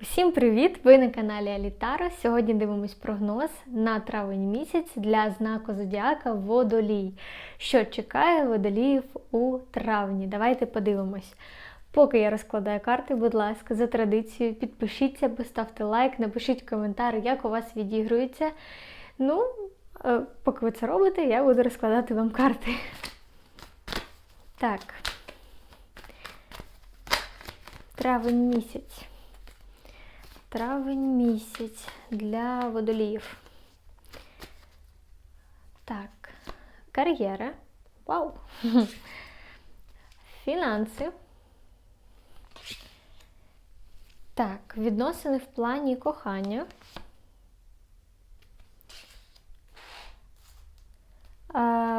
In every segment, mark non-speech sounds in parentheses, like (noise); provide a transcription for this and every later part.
Всім привіт! Ви на каналі Алітаро. Сьогодні дивимось прогноз на травень місяць для знаку Зодіака Водолій. Що чекає водоліїв у травні? Давайте подивимось. Поки я розкладаю карти, будь ласка, за традицією, підпишіться, поставте лайк, напишіть коментар, як у вас відігрується. Ну, е, поки ви це робите, я буду розкладати вам карти. Так. Травень місяць. Травень місяць для водоліїв. Так, кар'єра. Вау! (laughs) Фінанси. Так, відносини в плані кохання.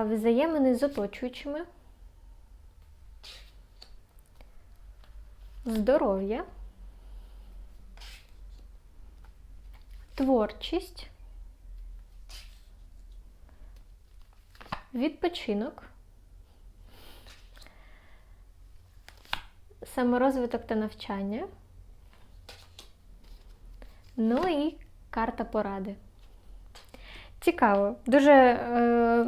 Взаємини з оточуючими. Здоров'я. Творчість. Відпочинок. Саморозвиток та навчання. Ну і карта поради. Цікаво. Дуже, е,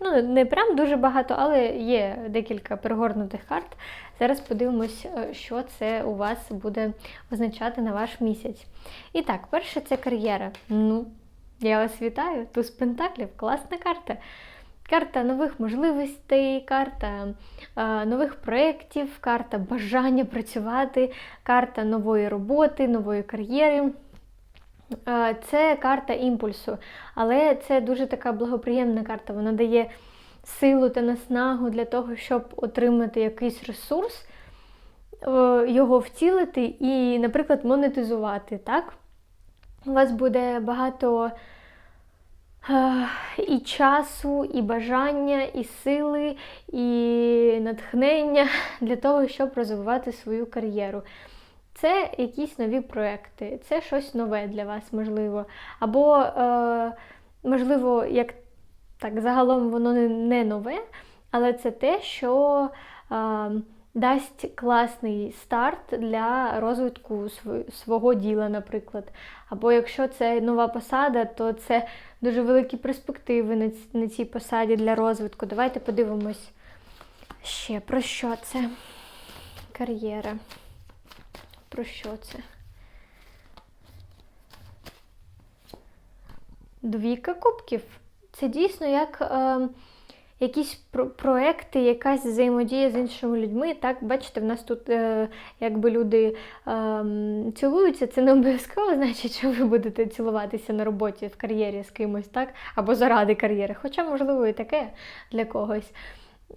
ну, не прям дуже багато, але є декілька перегорнутих карт. Зараз подивимось, е, що це у вас буде означати на ваш місяць. І так, перше це кар'єра. Ну, я вас вітаю. Туз Пентаклів, класна карта. Карта нових можливостей, карта е, нових проєктів, карта бажання працювати, карта нової роботи, нової кар'єри. Е, це карта імпульсу, але це дуже така благоприємна карта. Вона дає силу та наснагу для того, щоб отримати якийсь ресурс, е, його втілити і, наприклад, монетизувати. так? У вас буде багато е, і часу, і бажання, і сили, і натхнення (laughs) для того, щоб розвивати свою кар'єру. Це якісь нові проекти, це щось нове для вас, можливо. Або, е, можливо, як так, загалом воно не нове, але це те, що е, дасть класний старт для розвитку свого діла, наприклад. Або якщо це нова посада, то це дуже великі перспективи на цій посаді для розвитку. Давайте подивимось ще про що це кар'єра. Про що це? Двійка кубків. Це дійсно як е, якісь про проекти, якась взаємодія з іншими людьми. Так, бачите, в нас тут е, якби люди е, цілуються, це не обов'язково значить, що ви будете цілуватися на роботі в кар'єрі з кимось, так? Або заради кар'єри. Хоча, можливо, і таке для когось.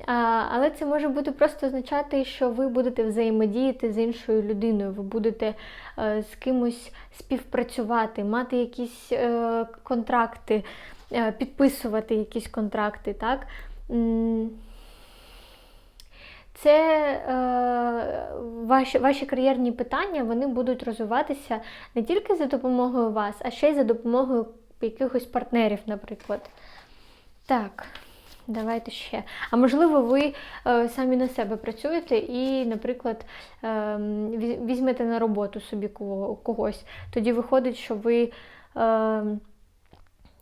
А, Але це може бути просто означати, що ви будете взаємодіяти з іншою людиною, ви будете е, з кимось співпрацювати, мати якісь е, контракти. Е, підписувати якісь контракти, так? Це е, ваші ваші кар'єрні питання вони будуть розвиватися не тільки за допомогою вас, а ще й за допомогою якихось партнерів, наприклад. Так, давайте ще. А можливо, ви е, самі на себе працюєте і, наприклад, е, візьмете на роботу собі когось. Тоді виходить, що ви. Е,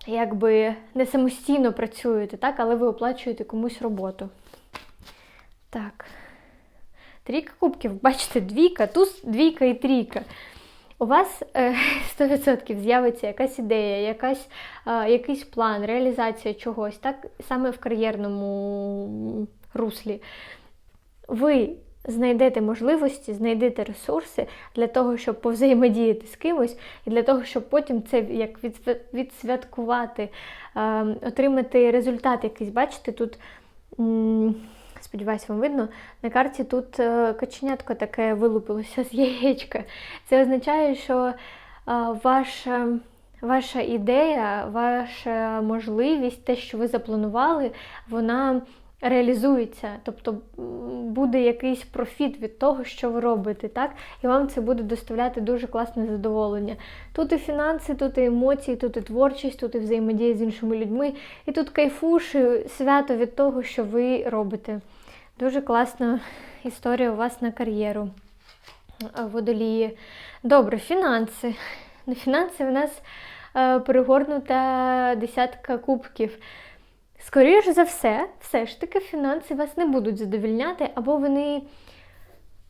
якби не самостійно працюєте, так, але ви оплачуєте комусь роботу. Так. Трійка кубків, бачите, двійка, туз, двійка і трійка. У вас е, (laughs) 100% з'явиться якась ідея, якась, е, якийсь план, реалізація чогось, так, саме в кар'єрному руслі. Ви знайдете можливості, знайдете ресурси для того, щоб повзаємодіяти з кимось, і для того, щоб потім це як відсвяткувати, ем, отримати результат якийсь. Бачите, тут. Сподіваюсь, вам видно, на карті тут е, каченятко таке вилупилося з яєчка. Це означає, що е, ваша ваша ідея, ваша можливість, те, що ви запланували, вона реалізується, тобто буде якийсь профіт від того, що ви робите, так? І вам це буде доставляти дуже класне задоволення. Тут і фінанси, тут і емоції, тут і творчість, тут і взаємодія з іншими людьми. І тут кайфуш, свято від того, що ви робите. Дуже класна історія у вас на кар'єру. водолії. Добре, фінанси. На (laughs) фінанси в нас е, перегорнута десятка кубків. Скоріше за все, все ж таки фінанси вас не будуть задовільняти, або вони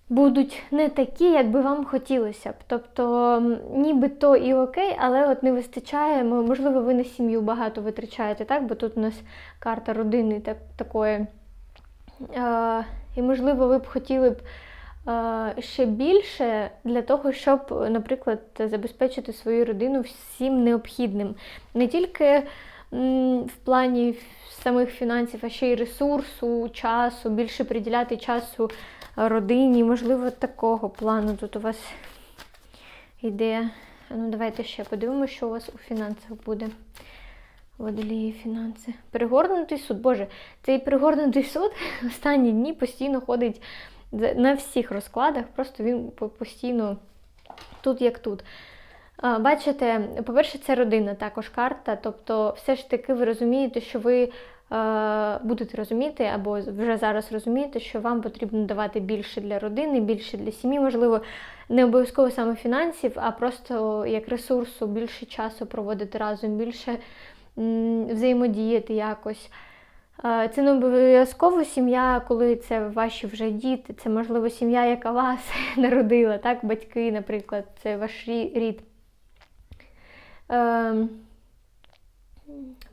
будуть не такі, як би вам хотілося б. Тобто, нібито і окей, але от не вистачає, можливо, ви на сім'ю багато витрачаєте, так? Бо тут у нас карта родини так, такої. Е, і, можливо, ви б хотіли б ще більше для того, щоб, наприклад, забезпечити свою родину всім необхідним. Не тільки в плані самих фінансів, а ще й ресурсу, часу, більше приділяти часу родині, можливо, такого плану тут у вас йде. Ну, давайте ще подивимося, що у вас у фінансах буде. Водолії фінанси. Перегорнутий суд. Боже, цей перегорнутий суд (laughs) останні дні постійно ходить на всіх розкладах, просто він постійно тут як тут. Бачите, по-перше, це родина також карта. Тобто, все ж таки ви розумієте, що ви е, будете розуміти, або вже зараз розумієте, що вам потрібно давати більше для родини, більше для сім'ї, можливо, не обов'язково саме фінансів, а просто як ресурсу, більше часу проводити разом, більше взаємодіяти якось. Е, Це не обов'язково сім'я, коли це ваші вже діти, це можливо сім'я, яка вас (laughs) народила, так, батьки, наприклад, це ваш рі- рід. Ем,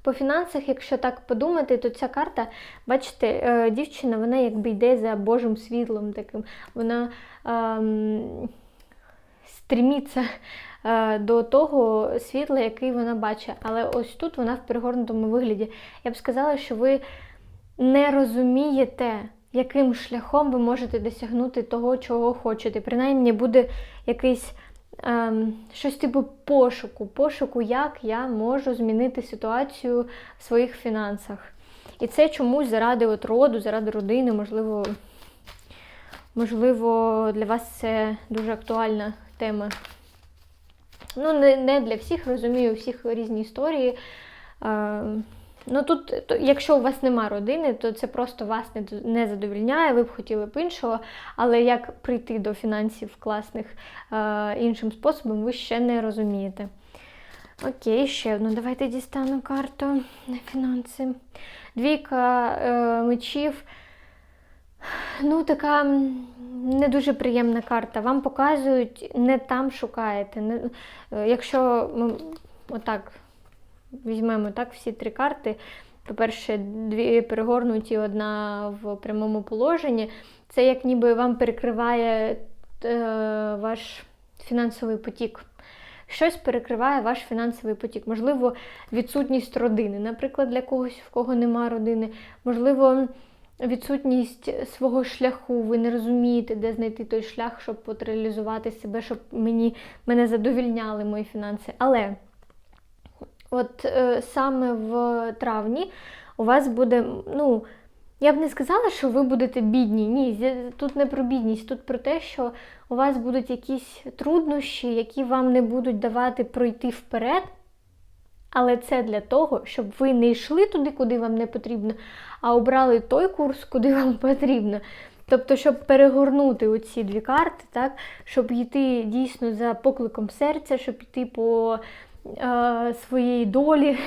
По фінансах, якщо так подумати, то ця карта, бачите, е, дівчина, вона якби йде за Божим світлом таким. Вона ем, стріміться е, до того світла, який вона бачить. Але ось тут вона в перегорнутому вигляді. Я б сказала, що ви не розумієте, яким шляхом ви можете досягнути того, чого хочете. Принаймні буде якийсь щось типу пошуку, пошуку, як я можу змінити ситуацію в своїх фінансах. І це чомусь заради от роду, заради родини, можливо, можливо, для вас це дуже актуальна тема. Ну, не, не для всіх, розумію, у всіх різні історії. Ну тут, то, якщо у вас нема родини, то це просто вас не, не задовільняє, ви б хотіли б іншого, але як прийти до фінансів класних е, іншим способом, ви ще не розумієте. Окей, ще одну. Давайте дістану карту на фінанси. Двійка е, мечів. Ну, така не дуже приємна карта. Вам показують, не там шукаєте. Не, е, якщо отак візьмемо так, всі три карти. По-перше, дві перегорнуті, одна в прямому положенні. Це як ніби вам перекриває е, ваш фінансовий потік. Щось перекриває ваш фінансовий потік. Можливо, відсутність родини, наприклад, для когось, в кого нема родини. Можливо, відсутність свого шляху. Ви не розумієте, де знайти той шлях, щоб от реалізувати себе, щоб мені, мене задовільняли мої фінанси. Але от е, саме в травні у вас буде, ну, я б не сказала, що ви будете бідні. Ні, тут не про бідність, тут про те, що у вас будуть якісь труднощі, які вам не будуть давати пройти вперед. Але це для того, щоб ви не йшли туди, куди вам не потрібно, а обрали той курс, куди (laughs) вам потрібно. Тобто, щоб перегорнути оці дві карти, так, щоб йти дійсно за покликом серця, щоб йти по е, своїй долі,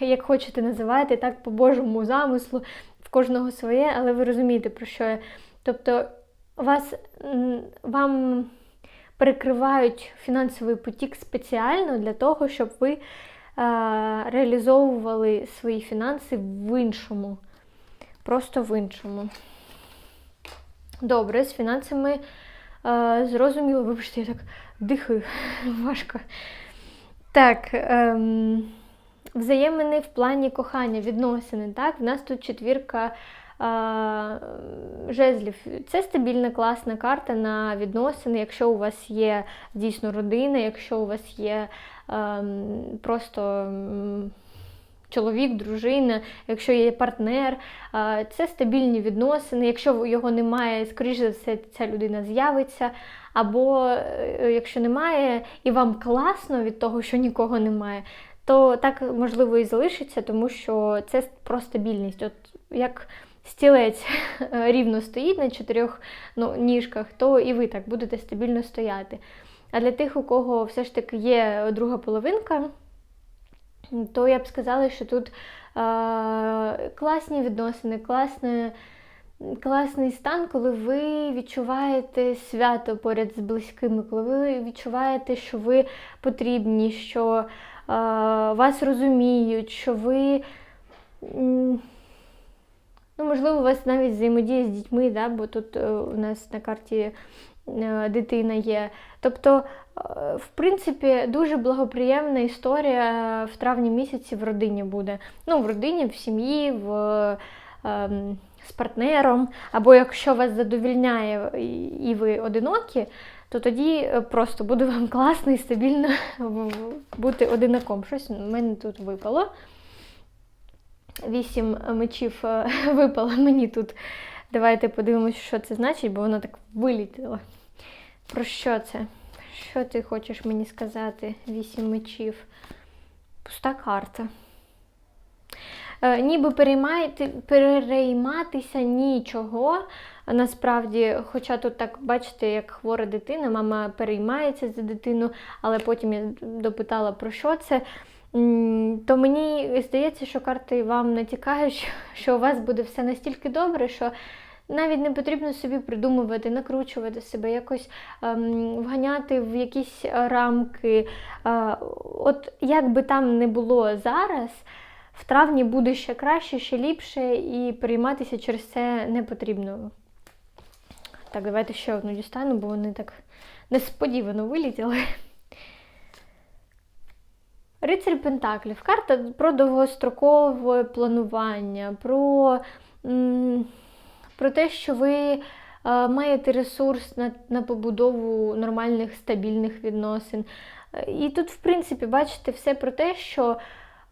як хочете називати, так, по Божому замислу, в кожного своє, але ви розумієте, про що я. Тобто, вас, вам перекривають фінансовий потік спеціально для того, щоб ви е, реалізовували свої фінанси в іншому. Просто в іншому. Добре, з фінансами е, зрозуміло, вибачте, я так дихаю (laughs) важко. Так, ем, взаємини в плані кохання, відносини. Так? В нас тут четвірка е, жезлів. Це стабільна класна карта на відносини, якщо у вас є дійсно родина, якщо у вас є ем, просто. м, Чоловік, дружина, якщо є партнер, е, це стабільні відносини. Якщо його немає, скоріш за все, ця людина з'явиться. Або е, якщо немає, і вам класно від того, що нікого немає, то так можливо і залишиться, тому що це про стабільність. От як стілець рівно стоїть на чотирьох ну, ніжках, то і ви так будете стабільно стояти. А для тих, у кого все ж таки є друга половинка, то я б сказала, що тут е, класні відносини, класне, класний стан, коли ви відчуваєте свято поряд з близькими, коли ви відчуваєте, що ви потрібні, що е, вас розуміють, що ви. Ну, Можливо, у вас навіть взаємодія з дітьми, да, бо тут е, у нас на карті е, дитина є. Тобто, е, в принципі, дуже благоприємна історія в травні місяці в родині буде. Ну, в родині, в сім'ї, в, ем, з партнером. Або якщо вас задовільняє і ви одинокі, то тоді просто буде вам (laughs) класно і стабільно бути одинаком. Щось в мене тут випало. Вісім мечів е, (laughs) випало мені тут. Давайте подивимось, що це значить, бо воно так вилітіло. Про що це? Що ти хочеш мені сказати? Вісім мечів. Пуста карта. Е, ніби перейматися нічого. Насправді, хоча тут так, бачите, як хвора дитина, мама переймається за дитину, але потім я допитала, про що це то мені здається, що карти вам натякають, що у вас буде все настільки добре, що навіть не потрібно собі придумувати, накручувати себе, якось ем, вганяти в якісь рамки. Е, от як би там не було зараз, в травні буде ще краще, ще ліпше, і перейматися через це не потрібно. Так, давайте ще одну дістану, бо вони так несподівано вилітіли. Рицарь Пентаклів. Карта про довгострокове планування, про про те, що ви е, маєте ресурс на, на побудову нормальних стабільних відносин. І тут, в принципі, бачите, все про те, що е,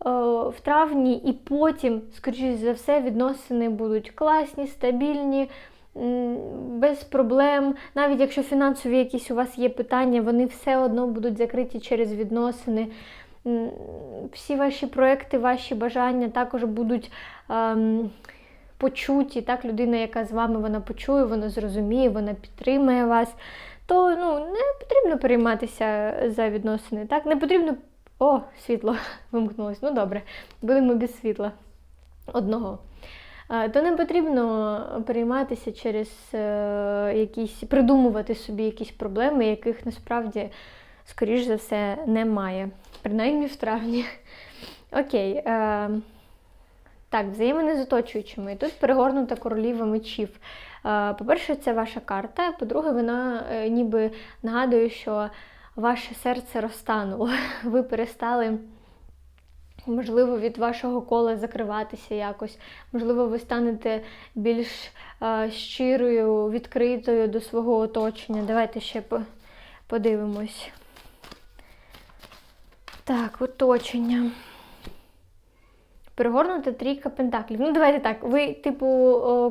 в травні і потім, скоріш за все, відносини будуть класні, стабільні. Без проблем, навіть якщо фінансові якісь у вас є питання, вони все одно будуть закриті через відносини всі ваші проекти, ваші бажання також будуть ем, почуті. Так, Людина, яка з вами вона почує, вона зрозуміє, вона підтримує вас. То ну, не потрібно перейматися за відносини. Так, не потрібно. О, світло (laughs) вимкнулось. Ну добре, будемо без світла одного. То не потрібно перейматися через е, якісь, придумувати собі якісь проблеми, яких насправді скоріш за все, немає. Принаймні в травні. Окей. Е, Так, взаємини з оточуючими. Тут перегорнута короліва мечів. Е, По-перше, це ваша карта. По-друге, вона ніби нагадує, що ваше серце розтануло. (laughs) Ви перестали. Можливо, від вашого кола закриватися якось. Можливо, ви станете більш е, щирою, відкритою до свого оточення. Давайте ще подивимось. Так, оточення. Перегорнута трійка пентаклів. Ну, давайте так. Ви, типу,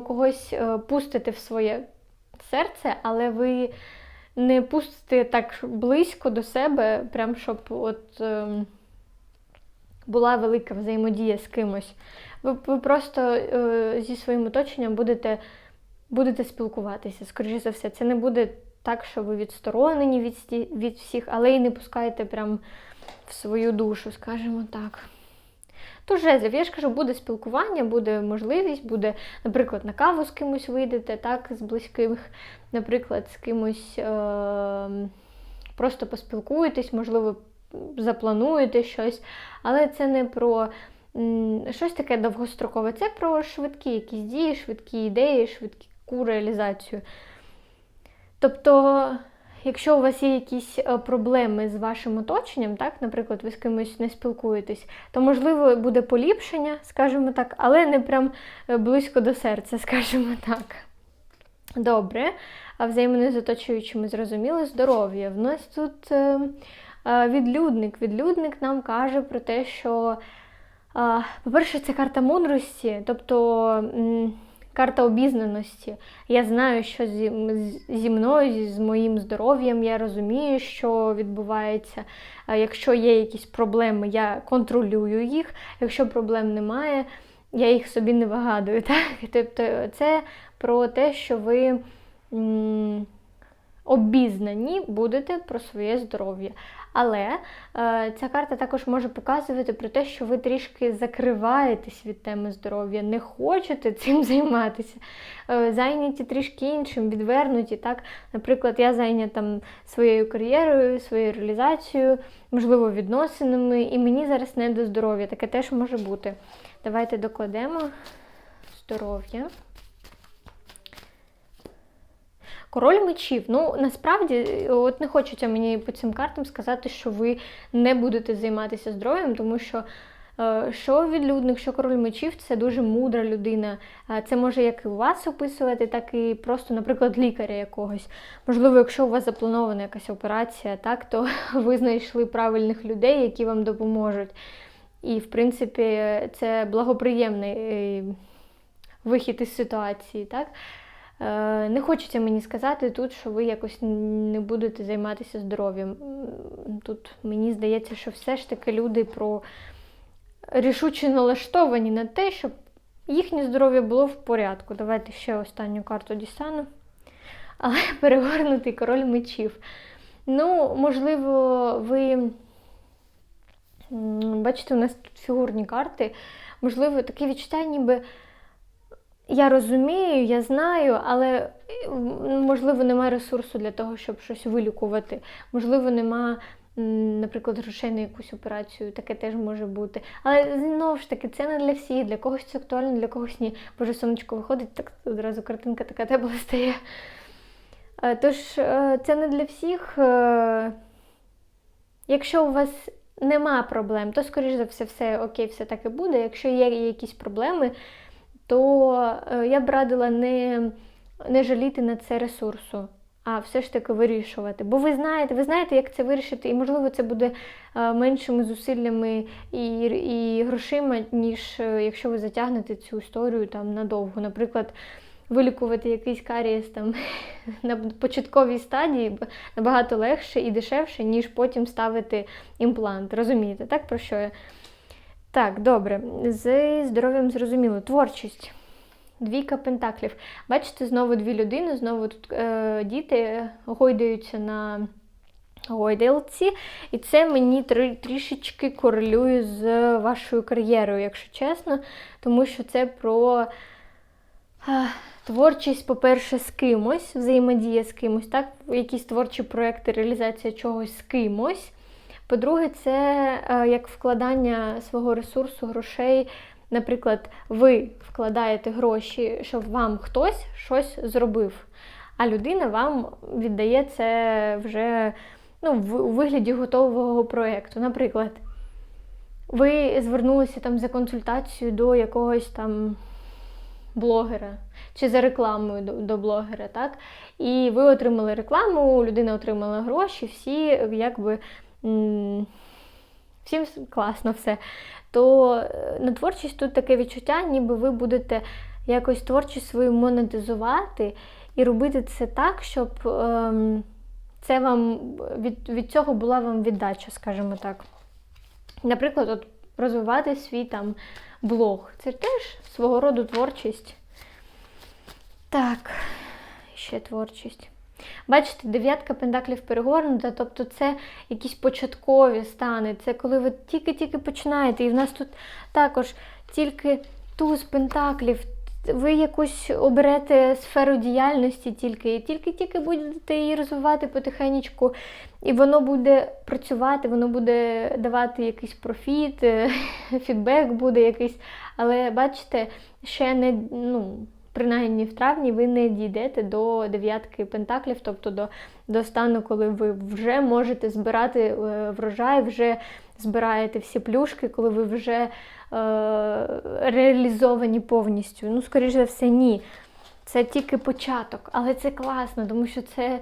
когось е, пустите в своє серце, але ви не пустите так близько до себе, прям щоб от ем, була велика взаємодія з кимось. Ви ви просто е, зі своїм оточенням будете будете спілкуватися, скоріше за все. Це не буде так, що ви відсторонені від від всіх, але і не пускаєте прям в свою душу, скажімо так. Тож жезлів, я ж кажу, буде спілкування, буде можливість, буде, наприклад, на каву з кимось вийдете, так, з близьких, наприклад, з кимось е- просто поспілкуєтесь, можливо, заплануєте щось, але це не про щось таке довгострокове, це про швидкі якісь дії, швидкі ідеї, швидку реалізацію. Тобто Якщо у вас є якісь е, проблеми з вашим оточенням, так, наприклад, ви з кимось не спілкуєтесь, то можливо буде поліпшення, скажімо так, але не прям е, близько до серця, (laughs) скажімо так. Добре, а взаємини з оточуючими зрозуміли здоров'я. В нас тут е, відлюдник. Відлюдник нам каже про те, що, по-перше, це карта мудрості, тобто. Карта обізнаності. Я знаю, що зі, зі мною, з моїм здоров'ям, я розумію, що відбувається. Якщо є якісь проблеми, я контролюю їх. Якщо проблем немає, я їх собі не вигадую. (laughs) Так? Тобто це про те, що ви м, обізнані будете про своє здоров'я. Але е, ця карта також може показувати про те, що ви трішки закриваєтесь від теми здоров'я, не хочете (laughs) цим займатися, е, зайняті трішки іншим, відвернуті. Так? Наприклад, я зайнята своєю кар'єрою, своєю реалізацією, можливо, відносинами, і мені зараз не до здоров'я. Таке теж може бути. Давайте докладемо здоров'я. Король мечів. Ну, насправді, от не хочеться мені по цим картам сказати, що ви не будете займатися здоров'ям, тому що е, що відлюдник, що король мечів це дуже мудра людина. Е, це може як і у вас описувати, так і просто, наприклад, лікаря якогось. Можливо, якщо у вас запланована якась операція, так, то (laughs) ви знайшли правильних людей, які вам допоможуть. І, в принципі, це благоприємний е, вихід із ситуації. так. Е, не хочеться мені сказати тут, що ви якось не будете займатися здоров'ям. Тут мені здається, що все ж таки люди про рішуче налаштовані на те, щоб їхнє здоров'я було в порядку. Давайте ще останню карту дістану. Але (laughs) перегорнутий король мечів. Ну, можливо, ви бачите, у нас тут фігурні карти. Можливо, таке відчуття, ніби. Я розумію, я знаю, але можливо немає ресурсу для того, щоб щось вилікувати. Можливо, нема, наприклад, грошей на якусь операцію, таке теж може бути. Але знову ж таки, це не для всіх, для когось це актуально, для когось ні. Боже, сонечко виходить, так одразу картинка така тепла стає. Е, тож, е, це не для всіх. Е, якщо у вас нема проблем, то, скоріш за все, все окей, все так і буде. Якщо є якісь проблеми, то е, я б радила не не жаліти на це ресурсу, а все ж таки вирішувати. Бо ви знаєте, ви знаєте, як це вирішити, і, можливо, це буде е, меншими зусиллями і і грошима, ніж е, якщо ви затягнете цю історію там надовго. Наприклад, вилікувати якийсь карієс там (laughs) на початковій стадії набагато легше і дешевше, ніж потім ставити імплант. Розумієте, так про що я? Так, добре, з здоров'ям зрозуміло. Творчість. Двійка пентаклів. Бачите, знову дві людини, знову тут е, діти гойдаються на гойдалці. І це мені трішечки корелює з вашою кар'єрою, якщо чесно. Тому що це про е, творчість, по-перше, з кимось, взаємодія з кимось, так? якісь творчі проекти, реалізація чогось з кимось. По-друге, це е, як вкладання свого ресурсу, грошей. Наприклад, ви вкладаєте гроші, щоб вам хтось щось зробив, а людина вам віддає це вже ну, у вигляді готового проєкту. Наприклад, ви звернулися там за консультацією до якогось там блогера чи за рекламою до, до блогера, так? І ви отримали рекламу, людина отримала гроші, всі якби всім класно все. То е, на творчість тут таке відчуття, ніби ви будете якось творчість свою монетизувати і робити це так, щоб ем, це вам від, від цього була вам віддача, скажімо так. Наприклад, от розвивати свій там блог. Це теж свого роду творчість. Так, ще творчість. Бачите, дев'ятка пентаклів перегорнута, тобто це якісь початкові стани, це коли ви тільки-тільки починаєте. І в нас тут також тільки туз пентаклів. Ви якусь оберете сферу діяльності тільки, і тільки-тільки будете її розвивати потихеньку, і воно буде працювати, воно буде давати якийсь профіт, (laughs) фідбек буде якийсь. Але бачите, ще не. ну, принаймні в травні ви не дійдете до дев'ятки пентаклів, тобто до до стану, коли ви вже можете збирати е, врожай, вже збираєте всі плюшки, коли ви вже е, реалізовані повністю. Ну, скоріш за все, ні. Це тільки початок, але це класно, тому що це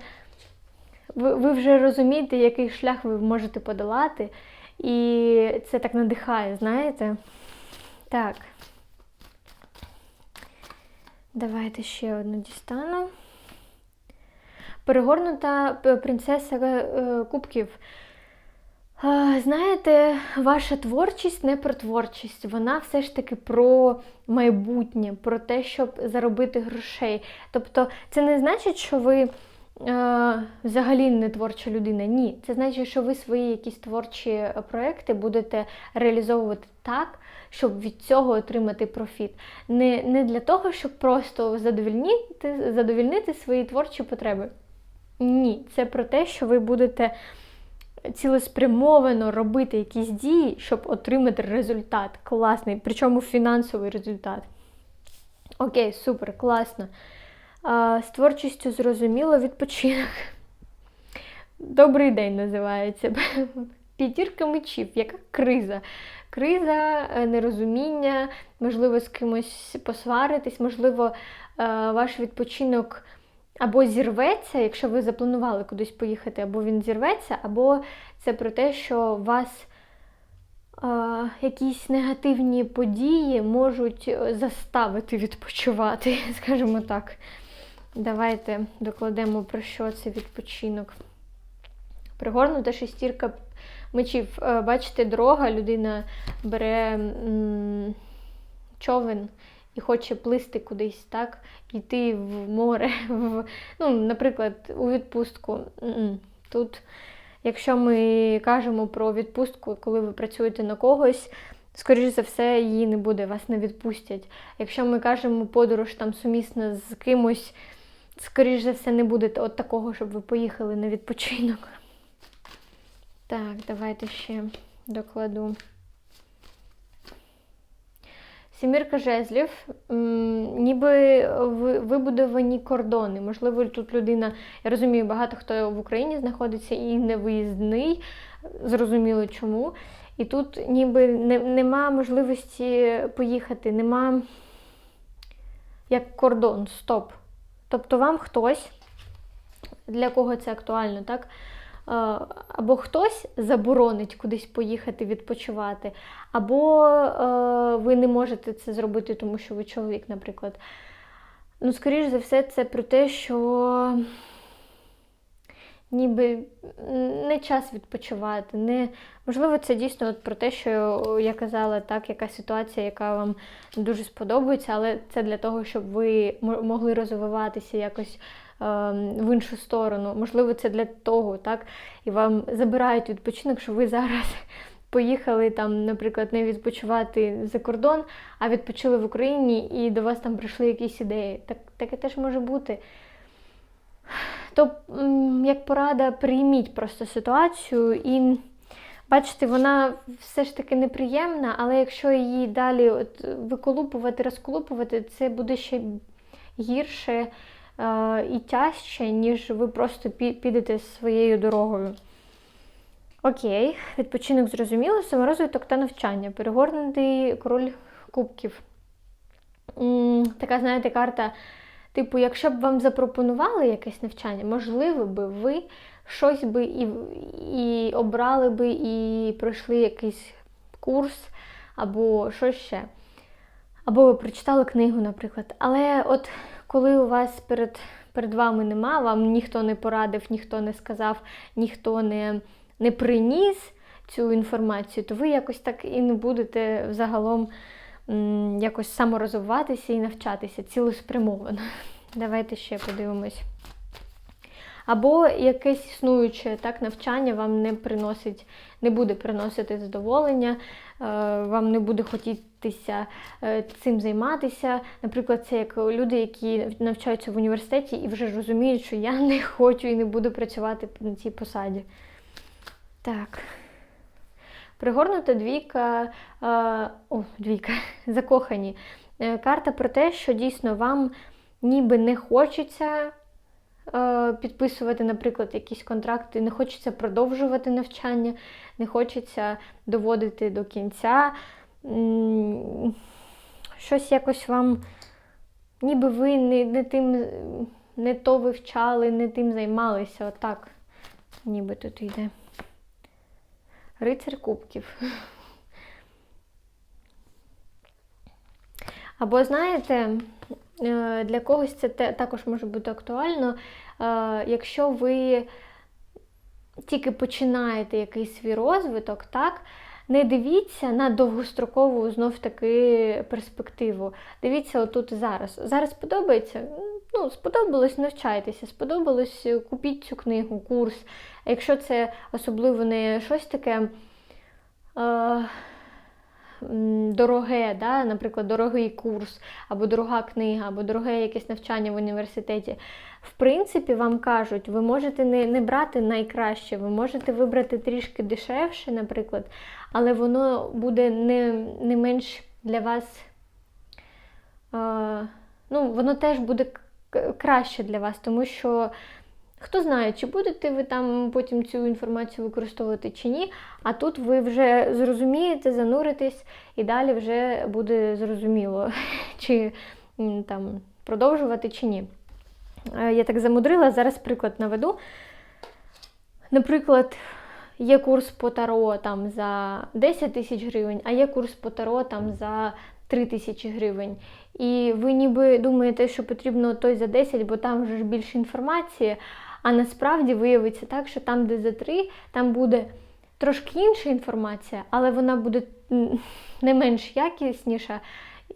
ви, ви вже розумієте, який шлях ви можете подолати. І це так надихає, знаєте? Так. Давайте ще одну дістану. Перегорнута принцеса е, кубків. Е, Знаєте, ваша творчість не про творчість, вона все ж таки про майбутнє, про те, щоб заробити грошей. Тобто, це не значить, що ви е, взагалі не творча людина. Ні, це значить, що ви свої якісь творчі проекти будете реалізовувати так, щоб від цього отримати профіт. Не, не для того, щоб просто задовільнити, задовільнити свої творчі потреби. Ні, це про те, що ви будете цілеспрямовано робити якісь дії, щоб отримати результат. Класний, причому фінансовий результат. Окей, супер, класно. З творчістю зрозуміло відпочинок. Добрий день називається. (laughs) П'ятірка мечів, яка криза? Криза, е, нерозуміння, можливо, з кимось посваритись, можливо, е, ваш відпочинок або зірветься, якщо ви запланували кудись поїхати, або він зірветься, або це про те, що вас а, якісь негативні події можуть заставити відпочивати, (laughs) скажімо так. Давайте докладемо про що це відпочинок. Пригорнута шестірка мечів. Е, бачите, дорога, людина бере м, човен і хоче плисти кудись, так? Йти в море, (laughs) в, ну, наприклад, у відпустку. Тут, якщо ми кажемо про відпустку, коли ви працюєте на когось, скоріш за все, її не буде, вас не відпустять. Якщо ми кажемо подорож там сумісна з кимось, скоріш за все, не буде от такого, щоб ви поїхали на відпочинок. Так, давайте ще докладу. Сімірка жезлів, ніби вибудовані кордони. Можливо, тут людина, я розумію, багато хто в Україні знаходиться і не виїзний, зрозуміло чому. І тут ніби не, нема можливості поїхати, нема як кордон, стоп. Тобто вам хтось, для кого це актуально, так? або хтось заборонить кудись поїхати відпочивати, або ви не можете це зробити, тому що ви чоловік, наприклад. Ну, скоріш за все, це про те, що ніби не час відпочивати. Не... Можливо, це дійсно от про те, що я казала, так, яка ситуація, яка вам дуже сподобається, але це для того, щоб ви могли розвиватися якось Ем, в іншу сторону. Можливо, це для того, так? І вам забирають відпочинок, що ви зараз (laughs) поїхали там, наприклад, не відпочивати за кордон, а відпочили в Україні і до вас там прийшли якісь ідеї. Так, Таке теж може бути. То, як порада, прийміть просто ситуацію і. Бачите, вона все ж таки неприємна, але якщо її далі от виколупувати, розколупувати, це буде ще гірше і тяжче, ніж ви просто підете своєю дорогою. Окей, відпочинок зрозуміло, саморозвиток та навчання. Перегорнутий король кубків. Така, знаєте, карта. Типу, якщо б вам запропонували якесь навчання, можливо би ви щось би і і обрали би, і пройшли якийсь курс, або щось ще. Або ви прочитали книгу, наприклад. Але от коли у вас перед перед вами нема, вам ніхто не порадив, ніхто не сказав, ніхто не, не приніс цю інформацію, то ви якось так і не будете взагалом якось саморозвиватися і навчатися цілеспрямовано. (laughs) Давайте ще подивимось. Або якесь існуюче так, навчання вам не приносить, не буде приносити задоволення, е, вам не буде хотітися е, цим займатися. Наприклад, це як люди, які навчаються в університеті і вже розуміють, що я (laughs) не хочу і не буду працювати на цій посаді. Так. Пригорнута двійка, е, о, двійка, (laughs) закохані. Карта про те, що дійсно вам ніби не хочеться Е, підписувати, наприклад, якісь контракти, не хочеться продовжувати навчання, не хочеться доводити до кінця. Щось якось вам, ніби ви не не тим не то вивчали, не тим займалися. Отак, ніби тут йде. Рицар кубків. Або, знаєте, Е, для когось це також може бути актуально, е, якщо ви тільки починаєте якийсь свій розвиток, так, не дивіться на довгострокову знов таки перспективу. Дивіться отут зараз. Зараз подобається? Ну, сподобалось, навчайтеся, сподобалось, купіть цю книгу, курс. А якщо це особливо не щось таке. Е- Дороге, да, наприклад, дорогий курс, або дорога книга, або дороге якесь навчання в університеті. В принципі, вам кажуть, ви можете не, не брати найкраще, ви можете вибрати трішки дешевше, наприклад, але воно буде не, не менш для вас. Е, ну, воно теж буде краще для вас, тому що хто знає, чи будете ви там потім цю інформацію використовувати чи ні. А тут ви вже зрозумієте, зануритесь, і далі вже буде зрозуміло, (laughs) чи там продовжувати чи ні. Е, Я так замудрила, зараз приклад наведу. Наприклад, є курс по таро там за 10 тисяч гривень, а є курс по таро там за 3 тисячі гривень. І ви ніби думаєте, що потрібно той за 10, бо там вже ж більше інформації. А насправді виявиться так, що там, де за 3, там буде трошки інша інформація, але вона буде не менш якісніша,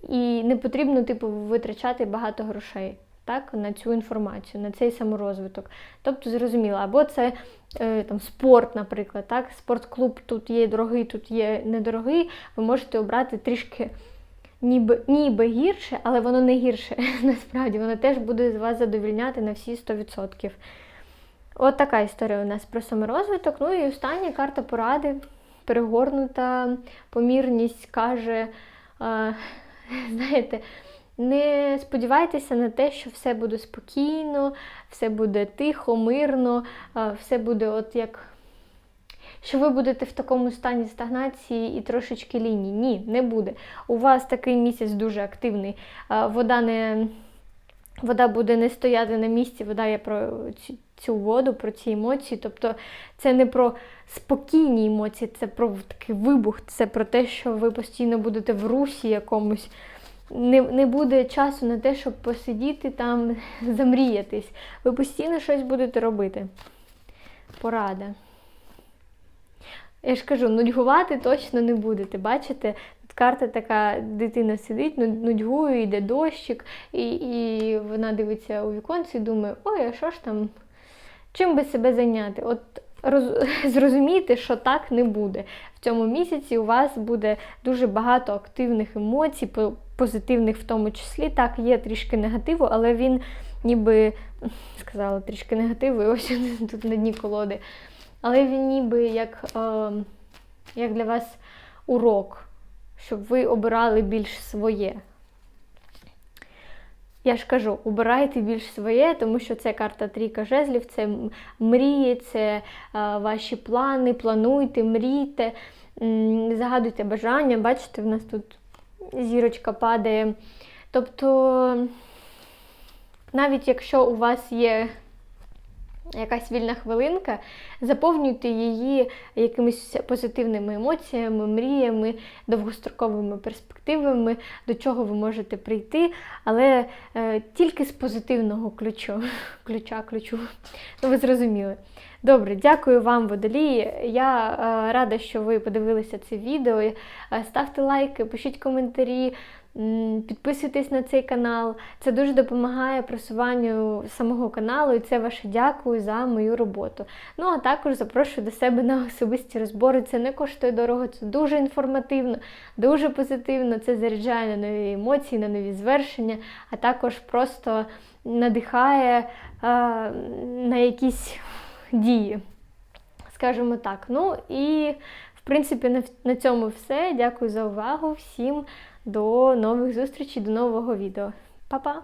і не потрібно, типу, витрачати багато грошей так, на цю інформацію, на цей саморозвиток. Тобто, зрозуміло, або це е, там спорт, наприклад, так, спортклуб тут є дорогий, тут є недорогий, ви можете обрати трішки. Ніби ніби гірше, але воно не гірше. (laughs) Насправді воно теж буде вас задовільняти на всі 100%. От така історія у нас про саморозвиток. Ну і остання карта поради. Перегорнута помірність каже, е, (laughs) знаєте, не сподівайтеся на те, що все буде спокійно, все буде тихо, мирно, все буде от як. Що ви будете в такому стані стагнації і трошечки лінії. Ні, не буде. У вас такий місяць дуже активний. Вода не вода буде не стояти на місці, вода є про цю воду, про ці емоції. Тобто це не про спокійні емоції, це про такий вибух, це про те, що ви постійно будете в русі якомусь. Не, не буде часу на те, щоб посидіти там, (laughs) замріятись. Ви постійно щось будете робити. Порада. Я ж кажу, нудьгувати точно не будете. Бачите, тут карта така, дитина сидить, ну- нудьгує, йде дощик, і, і вона дивиться у віконці і думає, ой, а що ж там, чим би себе зайняти? От роз, (laughs) зрозумійте, що так не буде. В цьому місяці у вас буде дуже багато активних емоцій, позитивних в тому числі. Так, є трішки негативу, але він ніби сказала трішки негативу, і ось (laughs) тут на дні колоди. Але він ніби як, е, як для вас урок, щоб ви обирали більш своє. Я ж кажу, обирайте більш своє, тому що це карта трійка жезлів, це мрії, це е, ваші плани, плануйте, мрійте, загадуйте бажання. Бачите, в нас тут зірочка падає. Тобто, навіть якщо у вас є якась вільна хвилинка, заповнюйте її якимись позитивними емоціями, мріями, довгостроковими перспективами, до чого ви можете прийти, але е, тільки з позитивного ключу. (laughs) ключа, ключу. Ну, ви зрозуміли. Добре, дякую вам, водолії. Я е, рада, що ви подивилися це відео. Е, Ставте лайки, пишіть коментарі. Підписуйтесь на цей канал. Це дуже допомагає просуванню самого каналу, і це ваше дякую за мою роботу. Ну а також запрошую до себе на особисті розбори. Це не коштує дорого, це дуже інформативно, дуже позитивно. Це заряджає на нові емоції, на нові звершення, а також просто надихає а, на якісь дії. Скажімо так. Ну і в принципі на, на цьому все. Дякую за увагу. Всім до нових зустрічей, до нового відео. Па-па!